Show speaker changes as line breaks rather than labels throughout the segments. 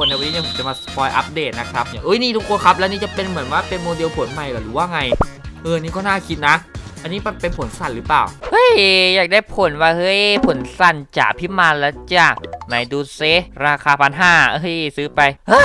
คนในวันนี้เนี่ยผมจะมาสปอยอัปเดตนะครับเอ้ยนี่ทุกคนครับแล้วนี่จะเป็นเหมือนว่าเป็นโมเดลผลใหม่หรือว่าไง เออนี่ก็น่าคิดนะ อันนี้มันเป็นผลสั่นหรือเปล่า
เฮ้ยอยากได้ผลว่าเฮ้ยผลสั้นจ่าพิมานแล้วจ้ะไหนดูเซราคาพันห้าเฮ้ยซื้อไปฮะ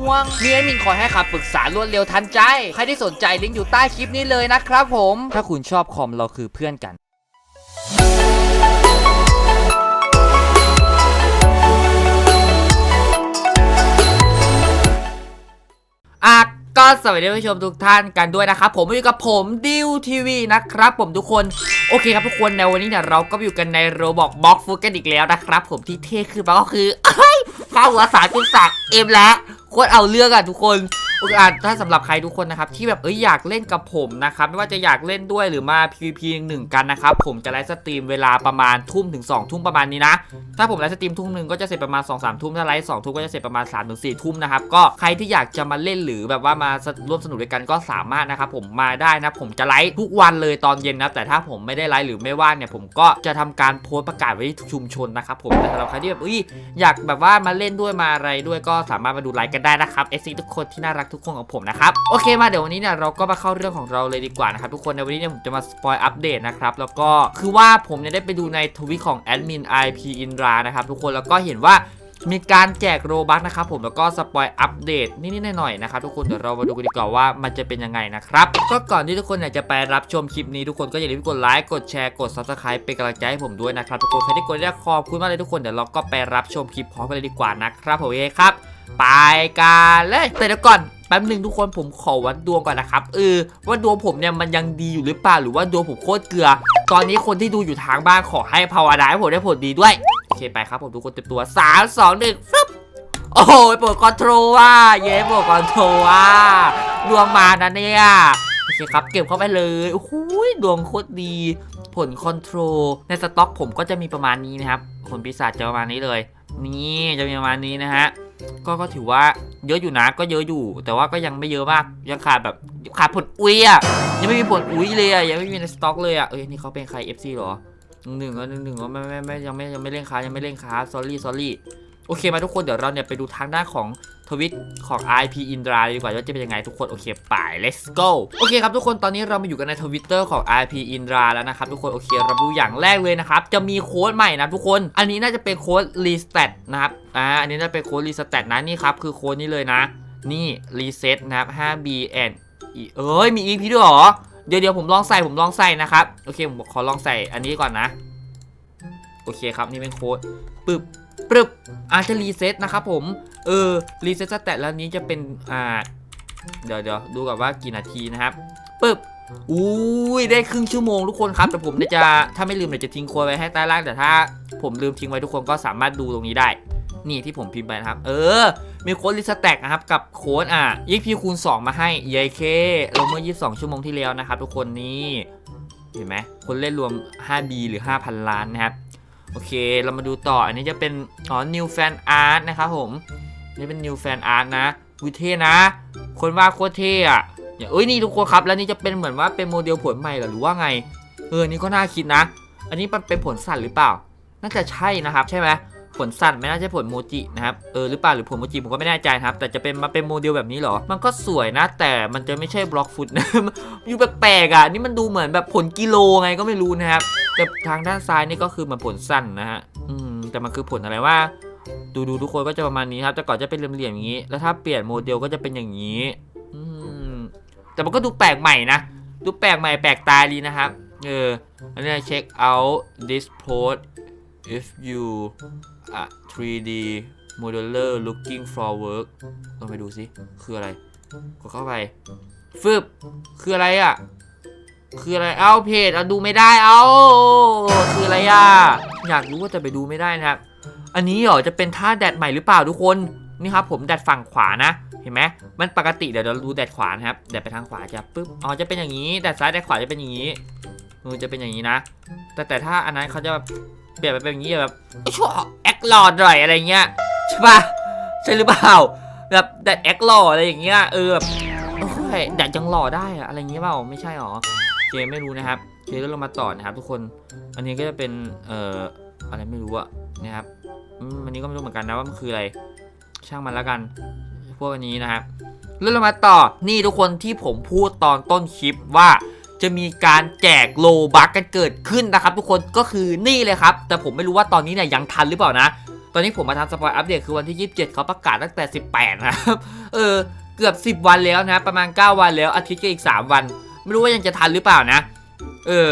ห่วงมีแอดมินคอยให้คำปรึกษารวดเร็วทันใจ ใครที่สนใจลิงก์อยู่ใต้คลิปนี้เลยนะครับผม ถ้าคุณชอบคอมเราคือเพื่อนกันอะก็สวัสดีผู้ชมทุกท่านกันด้วยนะครับ ผมอยู่กับผมดิวทีวีนะครับ ผมทุกคนโอเคครับทุกคนในวันนี้เนี่ยเราก็อยู่กันในโรบอกบ็อกฟูกันอีกแล้วนะครับ ผมที่เท่ขึ้นมาก็คือเอ้ยข้าวหัวสามจุดสักเอ็มแล้ว คตรเอาเรื่องอะทุกคน โอเคถ้าสำหรับใครทุกคนนะครับที่แบบเอ้ยอยากเล่นกับผมนะครับไม่ว่าจะอยากเล่นด้วยหรือมา PVP หนึ่งกันนะครับผมจะไลฟ์สตรีมเวลาประมาณทุ่มถึง2องทุ่มประมาณนี้นะ ถ้าผมไลฟ์สตรีมทุ่มหนึ่งก็จะเสร็จประมาณ2องสามทุ่มถ้าไลฟ์สองทุ่มก็จะเสร็จประมาณ3ามถึงสี่ทุ่มนะครับก็ใครที่อยากจะมาเล่นหรือแบบว่ามาร่วมสนุกด้วยกันก็สามารถนะครับผมมาได้นะผมจะไลฟ์ทุกวันเลยตอนเย็นนะแต่ถ้าผมไม่ได้ไลฟ์หรือไม่ว่างเนี่ยผมก็จะทำการโพสต์ประกาศไว้ที่ชุมชนนะครับผมแต่สำหรับใครที่แบบอ้ยอยากแบบว่ามาเล่นด้วยมาอะไรด้วยก็สามารถมาดูไลฟ์กันได้นะครับเอซีทุกคนที่น่ารักทุกคนของผมนะครับโอเคมาเดี๋ยววันนี้เนี่ยเราก็มาเข้าเรื่องของเราเลยดีกว่านะครับทุกคนในวันนี้เนี่ยผมจะมาสปอยอัปเดตนะครับแล้วก็คือว่าผมเนี่ยได้ไปดูในทวิตของแอดมิน IP Indra นะครับทุกคนแล้วก็เห็นว่ามีการแจกโรบัคนะครับผมแล้วก็สปอยอัปเดตนิดๆหน่อยๆนะครับทุกคนเดี๋ยวเรามาดูกันดีกว่าว่ามันจะเป็นยังไงนะครับก็ก่อนที่ทุกคนอยากจะไปรับชมคลิปนี้ทุกคนก็อย่าลืมกดไลค์กดแชร์กด subscribe เป็นกำลังใจให้ผมด้วยนะครับทุกคนใครที่กดได้ขอบคุณมากเลยทุกคนเดี๋ยวเราก็ไปรับชมคลิปพร้อมกันเลยดีกว่านะครับผมโอเคครับ ไปกันเลยแต่เดี๋ยวก่อนแป๊บหนึ่งทุกคนผมขอวัดดวงก่อนนะครับเออว่าดวงผมเนี่ยมันยังดีอยู่หรือเปล่าหรือว่าดวงผมโคตรเกลือ ตอนนี้คนที่ดูอยู่ทางบ้านขอให้ภาวนาให้ผมได้ผลดีด้วยโอเคไปครับผมทุกคนเต็มตัวสามสองหนึ่งฟึบโอ้โหปวดคอนโทรลว่ะเย้ปวดคอนโทรลว่ะดวงมานะเนี่ยโอเคครับเก็บเข้าไปเลยโอ้โหดวงโคตรดีผลคอนโทรลในสต็อกผมก็จะมีประมาณนี้นะครับผลปีศาจจะประมาณนี้เลย นี่จะมีประมาณนี้นะฮะ ก็ก็ถือว่าเยอะอยู่นะก็เยอะอยู่ แต่ว่าก็ยังไม่เยอะมากยังขาดแบบขาดผลอุ้ยอะยังไม่มีผลอุ้ยเลยอะยังไม่มีในสต็อกเลยอะเอ้ยนี่เขาเป็นใคร FC เหรอหนึ่งก็หนึ่งหนึ่งก็ไม่ไม่ไม่ยังไม่ยังไม่เล่นค้ายังไม่เล่นค้า sorry sorry โอเคมาทุกคนเดี๋ยวเราเนี่ยไปดูทางด้านของทวิตของ IP Indra ดีกว่าว่าจะเป็นยังไงทุกคนโอเคไป let's go โอเคครับทุกคนตอนนี้เรามาอยู่กันในทวิตเตอร์ของ IP Indra แล้วนะครับทุกคนโอเคเราดูอย่างแรกเลยนะครับจะมีโค้ดใหม่นะทุกคน อันนี้น่าจะเป็นโค้ด reset นะครับอ่าอันนี้น่าจะเป็นโค้ด reset นะนี่ครับคือโค้ดนี้เลยนะ นี่ reset นะครับ 5b and เอ้ยมี EP ด้วยหรอเดี๋ยวเดี๋ยวผมลองใส่ผมลองใส่นะครับโอเคผมขอลองใส่อันนี้ก่อนนะ โอเคครับนี่เป็นโค้ดปึ๊บ ปึ๊บอาจจะรีเซ็ตนะครับผม เออ รีเซ็ตสแตทแล้วนี้จะเป็น อ่า เดี๋ยวเดี๋ยวดูก่อนว่ากี่นาทีนะครับปึ๊บอุ้ยได้ครึ่งชั่วโมงทุกคนครับ แต่ผมจะถ้าไม่ลืมเดี๋ยวจะทิ้งโค้ดไว้ให้ใต้ล่าง แต่ถ้าผมลืมทิ้งไว้ทุกคนก็สามารถดูตรงนี้ได้ นี่ที่ผมพิมพ์ไปนะครับ เออ มีโค้ดรีสแต็กนะครับ กับโค้ดอะยี่พีคูณ 2 มาให้เยเคลงเมื่อ 22 ชั่วโมงที่แล้วนะครับ ทุกคนนี่ เห็นไหมคนเล่นรวม 5B หรือ 5,000 ล้านนะครับ โอเค เรามาดูต่ออันนี้จะเป็น อ๋อ New Fan Art นะครับผม นี่เป็น New Fan Art นะวิเท่นะ คนว่าดโคตรเท่อะอย่างเอ้ยนี่ทุกคนครับ แล้วนี่จะเป็นเหมือนว่าเป็นโมเดลผลใหม่เหรอหรือว่าไง เออ นี่ก็น่าคิดนะ อันนี้มันเป็นผลสั่นหรือเปล่า น่าจะใช่นะครับ ใช่ไหมผลสั่นไม่น่าใช่ผลโมจินะครับ เออ หรือเปล่า หรือผลโมจิผมก็ไม่แน่ใจนะครับ แต่จะเป็นมาเป็นโมเดลแบบนี้เหรอ มันก็สวยนะ แต่มันจะไม่ใช่บล็อกฟุตนะอยู่แปลกๆอะ นี่มันดูเหมือนแบบผลกิโลไงก็ไม่รู้นะครับ แต่ทางด้านซ้ายนี่ก็คือมันผลสั้นนะฮะอืมแต่มันคือผลอะไรว่า ดูดูทุกคนก็จะประมาณนี้ครับ แต่ก่อนจะเป็นเหลี่ยมๆอย่างนี้ แล้วถ้าเปลี่ยนโมเดลก็จะเป็นอย่างนี้ อืมแต่มันก็ดูแปลกใหม่นะ ดูแปลกใหม่แปลกตาดีนะครับ เอออันนี้เช็ค out this post if you a 3D modeler looking for work ลองไปดูสิ คืออะไร กดเข้าไปฟึบคืออะไรอะ คืออะไร เอ้าเพจเอาดูไม่ได้ เอ้าคืออะไรอะ อยากรู้ว่าแต่ไปดูไม่ได้นะครับ อันนี้เหรอ จะเป็นท่าแดดใหม่หรือเปล่าทุกคน นี่ครับผมแดดฝั่งขวานะ เห็นไหม มันปกติเดี๋ยวเราดูแดดขวานะครับ แดดไปทางขวาจะปึ๊บ อ๋อ จะเป็นอย่างนี้ แดดซ้ายแดดขวาจะเป็นอย่างนี้มันจะเป็นอย่างนี้นะ แต่แต่ถ้าอันนั้นเขาจะแบบเปลี่ยนไปเป็นอย่างนี้แบบชั่วแอคหลอดหน่อยอะไรเงี้ย ใช่ปะใช่หรือเปล่า แบบแดดแอคหล่ออะไรอย่างเงี้ย เออแบบโอ้ยดัดจังหล่อได้อะอะไรเงี้ยเปล่า ไม่ใช่หรอ เจไม่รู้นะครับเจก็ลงมาต่อนะครับ ทุกคน อันนี้ก็จะเป็นเอ่ออะไรไม่รู้อะนะครับอันนี้ก็ไม่รู้เหมือนกันนะว่ามันคืออะไร ช่างมันแล้วกัน พวกอันนี้นะครับเรื่องมาต่อ นี่ทุกคนที่ผมพูดตอนต้นคลิปว่าจะมีการแจกโลบัคกันเกิดขึ้นนะครับ ทุกคนก็คือนี่เลยครับ แต่ผมไม่รู้ว่าตอนนี้เนี่ยยังทันหรือเปล่านะ ตอนนี้ผมมาทำสปอยอัปเดตคือวันที่ 27 เขาประกาศตั้งแต่ 18 นะครับ เออ เกือบ 10 วันแล้วนะ ประมาณ 9 วันแล้วอาทิตย์ก็อีก 3 วัน ไม่รู้ว่ายังจะทันหรือเปล่านะ เออ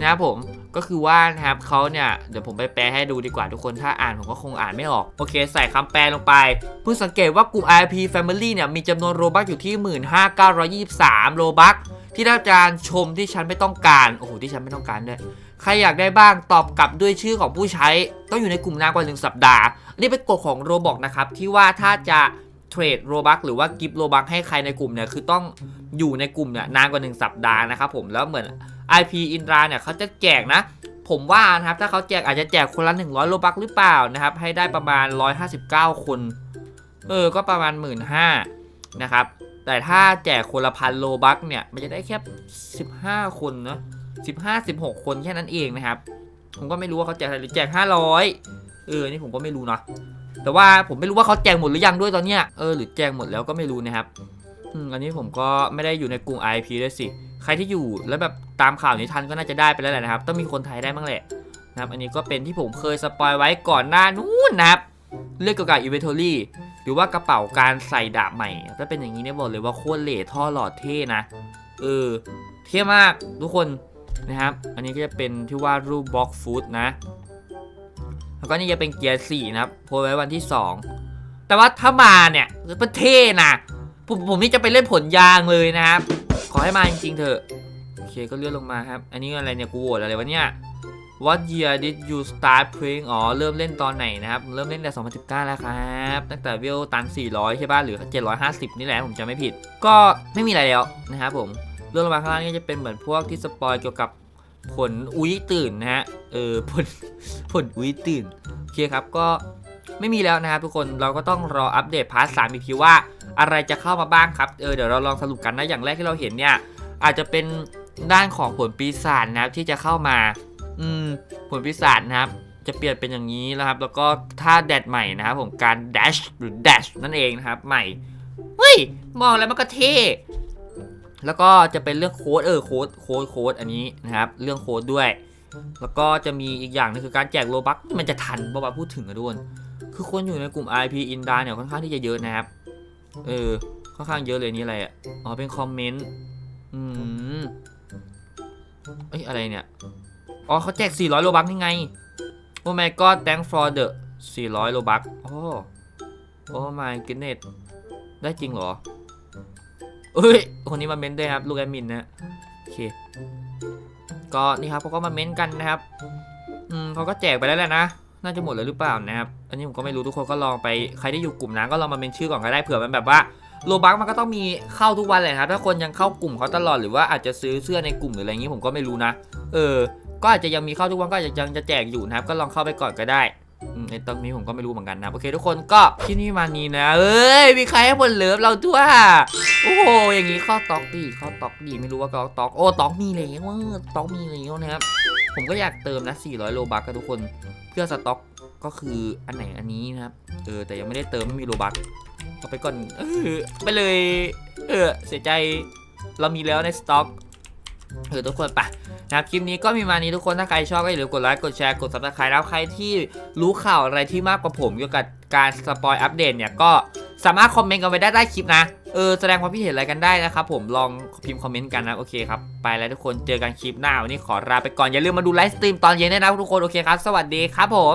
นะครับผมก็คือว่านะครับเขาเนี่ยเดี๋ยวผมไปแปลให้ดูดีกว่าทุกคนถ้าอ่านผมก็คงอ่านไม่ออก โอเค ใส่คำแปลลงไป เพิ่งสังเกตว่ากลุ่ม IP Family เนี่ยมีจำนวนโรบัคอยู่ที่ 15,923 โรบัคที่ได้การย์ชมที่ฉันไม่ต้องการ โอ้โหที่ฉันไม่ต้องการด้วยใครอยากได้บ้างตอบกลับด้วยชื่อของผู้ใช้ ต้องอยู่ในกลุ่มนานกว่า 1 สัปดาห์นนี้เป็นกฎของโรบอกนะครับที่ว่าถ้าจะ เทรดโรบัคหรือว่ากิฟโรบัคให้ใครในกลุ่มเนี่ยคือต้องอยู่ในกลุ่มเนี่ยนานกว่า 1 สัปดาห์นะครับผมแล้วเหมือน IP อินทราเนี่ยเขาจะแจกนะ ผมว่านะครับถ้าเขาแจกอาจจะแจกคนละ 100 โลบัคหรือเปล่านะครับ ให้ได้ประมาณ 159 คน เออ ก็ประมาณ 1 5ื่นนะครับ แต่ถ้าแจกคนละพันโลบัคเนี่ย มันจะได้แค่ 15 คนเนอะ15 16 คนแค่นั้นเองนะครับ ผมก็ไม่รู้ว่าเขาแจกอะไรหรือแจก 500 เออ นี่ผมก็ไม่รู้เนาะ แต่ว่าผมไม่รู้ว่าเขาแจกหมดหรือยังด้วยตอนเนี้ยเออหรือแจกหมดแล้วก็ไม่รู้นะครับอืมอันนี้ผมก็ไม่ได้อยู่ในกลุ่ม IP ด้วยสิ ใครที่อยู่แล้วแบบตามข่าวนี้ทันก็น่าจะได้ไปแล้วแหละนะครับ ต้องมีคนไทยได้บ้างแหละนะครับอันนี้ก็เป็นที่ผมเคยสปอยไว้ก่อนหน้านู้นนะครับ เรื่องเกี่ยวกับ inventory หรือว่ากระเป๋าการใส่ดาบใหม่ถ้าเป็นอย่างนี้เนี่ยบอกเลยว่าโคตรเหล่ท่อหลอดเท่นะ เออ เท่มากทุกคนนะครับ อันนี้ก็จะเป็นที่ว่ารูปบล็อกฟูดนะ แล้วก็นี่จะเป็นเกียร์สี่นะครับโพสต์ไว้วันที่ 2 แต่ว่าถ้ามาเนี่ยมันเท่นะผมผมนี่จะไปเล่นผลยางเลยนะครับ ขอให้มาจริงๆเถอะโอเคก็เลื่อนลงมาครับ อันนี้อะไรเนี่ยกูโหวตอะไรวะเนี่ย What year did you start playing อ๋อเริ่มเล่นตอนไหนนะครับ เริ่มเล่นแต่2019 แล้วครับ ตั้งแต่เวลตัน 400 ใช่ป่ะหรือ 750 นี่แหละผมจะไม่ผิด ก็ไม่มีอะไรแล้วนะครับผมเรื่องลงมาข้างล่างนี่จะเป็นเหมือนพวกที่สปอยเกี่ยวกับ ผลอุ้ยตื่นนะฮะ เออผลผลอุ้ยตื่น โอเคครับก็ไม่มีแล้วนะครับทุกคนเราก็ต้องรออัปเดตพาร์ทสามอีกทีว่า อะไรจะเข้ามาบ้างครับ เออเดี๋ยวเราลองสรุปกันนะ อย่างแรกที่เราเห็นเนี่ย อาจจะเป็นด้านของผลปีศาจนะครับที่จะเข้ามา อืมผลปีศาจนะครับ จะเปลี่ยนเป็นอย่างนี้นะครับ แล้วก็ท่าแดดใหม่นะครับผมการ dash หรือ dash นั่นเองนะครับ ใหม่ เฮ้ย มองแล้วมันก็เท่ แล้วก็จะเป็นเรื่องโค้ดเออโค้ดโค้ดโค้ดอันนี้นะครับเรื่องโค้ดด้วย แล้วก็จะมีอีกอย่างนึงคือการแจกโลบัคมันจะทันบ่าวาพูดถึงอะทุกคนคือคนอยู่ในกลุ่ม IP อินดาเนี่ยค่อนข้างที่จะเยอะนะครับเออค่อนข้างเยอะเลยนี่อะไรอะอ๋อเป็นคอมเมนต์อืมเอ้ยอะไรเนี่ยอ๋อเขาแจก 400 โลบัคนี่ไง โอ้ my god thank for the 400 โลบัคโอ้โอ้ my goodness ได้จริงเหรอ เอ้ย คนนี้มาเม้นด้วยครับ ลูกแอดมินนะ โอเค ก็นี่ครับเขาก็มาเม้นกันนะครับ อืมเขาก็แจกไปแล้วแหละนะ น่าจะหมดแล้วหรือเปล่านะครับ อันนี้ผมก็ไม่รู้ทุกคนก็ลองไป ใครที่อยู่กลุ่มนั้นก็ลองมาเมนชื่อก่อนก็ได้เผื่อมันแบบว่าโลบักมันก็ต้องมีเข้าทุกวันเลยนะครับ ถ้าคนยังเข้ากลุ่มเขาตลอดหรือว่าอาจจะซื้อเสื้อในกลุ่มหรืออะไรอย่างนี้ผมก็ไม่รู้นะ เออ ก็อาจจะยังมีเข้าทุกวันก็อาจจะยังจะแจกอยู่นะครับ ก็ลองเข้าไปก่อนก็ได้ ในตรงนี้ผมก็ไม่รู้เหมือนกันนะ โอเคทุกคนก็ที่นี่มานี้นะ เอ้ย มีใครให้บนเลิฟเราด้วยโอ้โห อย่างนี้ข้าตอกดีข้าตอกดีไม่รู้ว่าก็ตอก โอ้ตอกมีเลยว่าตอกมีเลยนะครับ ผมก็อยากเติมนะ 400 โลบักกับทุกคน เพื่อสต็อกก็คืออันไหนอันนี้นะครับ เออ แต่ยังไม่ได้เติมไม่มีโลบักเอาไปก่อน เออ ไปเลย เออ เสียใจ เรามีแล้วในสต็อก เออทุกคนไป นะครับคลิปนี้ก็มีมานี้ทุกคนถ้าใครชอบก็อย่าลืมกดไลค์กดแชร์กดซับสไครต์แล้วใครที่รู้ข่าวอะไรที่มากกว่าผมเกี่ยวกับการสปอยอัปเดตเนี่ยก็สามารถคอมเมนต์กันไว้ได้ใต้คลิปนะเออแสดงความคิดเห็นอะไรกันได้นะครับผมลองพิมพ์คอมเมนต์กันนะโอเคครับไปแล้วทุกคนเจอกันคลิปหน้าวันนี้ขอลาไปก่อนอย่าลืมมาดูไลฟ์สตรีมตอนเย็นด้วยนะทุกคนโอเคครับ สวัสดีครับผม